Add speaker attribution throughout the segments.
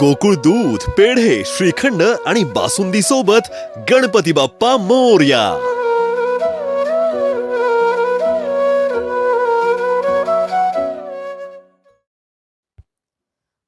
Speaker 1: गोकुळ दूध पेढे श्रीखंड आणि बासुंदी सोबत गणपती बाप्पा मोर्या.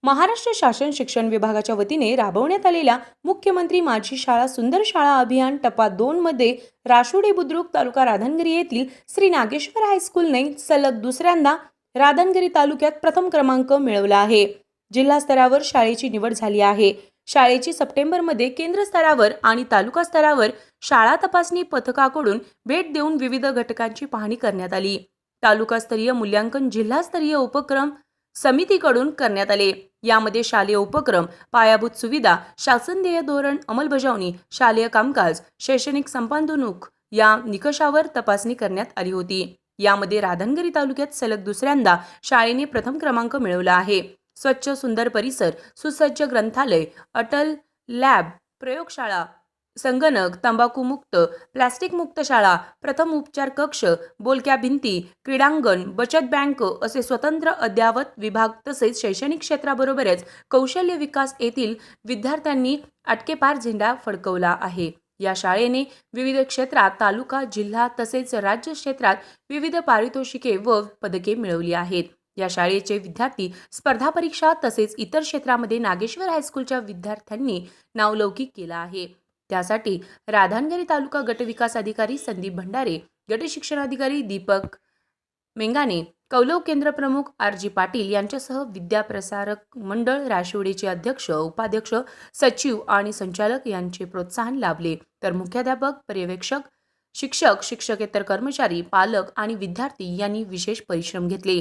Speaker 2: महाराष्ट्र शासन शिक्षण विभागाच्या वतीने राबवण्यात आलेल्या मुख्यमंत्री माझी शाळा सुंदर शाळा अभियान टप्पा दोन मध्ये राशोडी बुद्रुक तालुका राधानगिरी येथील श्री नागेश्वर हायस्कूलने सलग दुसऱ्यांदा राधानगिरी तालुक्यात प्रथम क्रमांक मिळवला आहे. जिल्हा स्तरावर शाळेची निवड झाली आहे. शाळेची सप्टेंबरमध्ये केंद्र स्तरावर आणि तालुका स्तरावर शाळा तपासणी पथकाकडून भेट देऊन विविध घटकांची पाहणी करण्यात आली. तालुकास्तरीय मूल्यांकन जिल्हास्तरीय उपक्रम समितीकडून करण्यात आले. यामध्ये शालेय उपक्रम पायाभूत सुविधा शासनदेय धोरण अंमलबजावणी शालेय कामकाज शैक्षणिक संपादनूक या निकषावर तपासणी करण्यात आली होती. यामध्ये राधानगिरी तालुक्यात सलग दुसऱ्यांदा शाळेने प्रथम क्रमांक मिळवला आहे. स्वच्छ सुंदर परिसर सुसज्ज ग्रंथालय अटल लॅब प्रयोगशाळा संगणक तंबाखूमुक्त प्लॅस्टिक मुक्त शाळा प्रथम उपचार कक्ष बोलक्या भिंती क्रीडांगण बचत बँक असे स्वतंत्र अद्यावत विभाग तसेच शैक्षणिक क्षेत्राबरोबरच कौशल्य विकास येथील विद्यार्थ्यांनी अटकेपार झेंडा फडकवला आहे. या शाळेने विविध क्षेत्रात तालुका जिल्हा तसेच राज्य क्षेत्रात विविध पारितोषिके व पदके मिळवली आहेत. या शाळेचे विद्यार्थी स्पर्धा परीक्षा तसेच इतर क्षेत्रामध्ये नागेश्वर हायस्कूलच्या विद्यार्थ्यांनी नावलौकिक केला आहे. त्यासाठी राधानगिरी तालुका गटविकास अधिकारी संदीप भंडारे गट शिक्षणाधिकारी दीपक मेंगाने कौलव केंद्र प्रमुख आर जी पाटील यांच्यासह विद्याप्रसारक मंडळ राशिवडीचे अध्यक्ष उपाध्यक्ष सचिव आणि संचालक यांचे प्रोत्साहन लाभले. तर मुख्याध्यापक पर्यवेक्षक शिक्षक शिक्षकेतर कर्मचारी पालक आणि विद्यार्थी यांनी विशेष परिश्रम घेतले.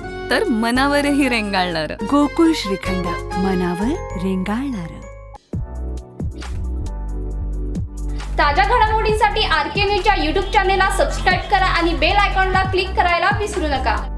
Speaker 3: तर मनावरही रेंगाळणार.
Speaker 4: गोकुळ श्रीखंड मनावर रेंगाळणार.
Speaker 5: ताज्या घडामोडींसाठी आर के न्यूजच्या यूट्यूब चॅनेलला सबस्क्राईब करा आणि बेल आयकॉनला क्लिक करायला विसरू नका.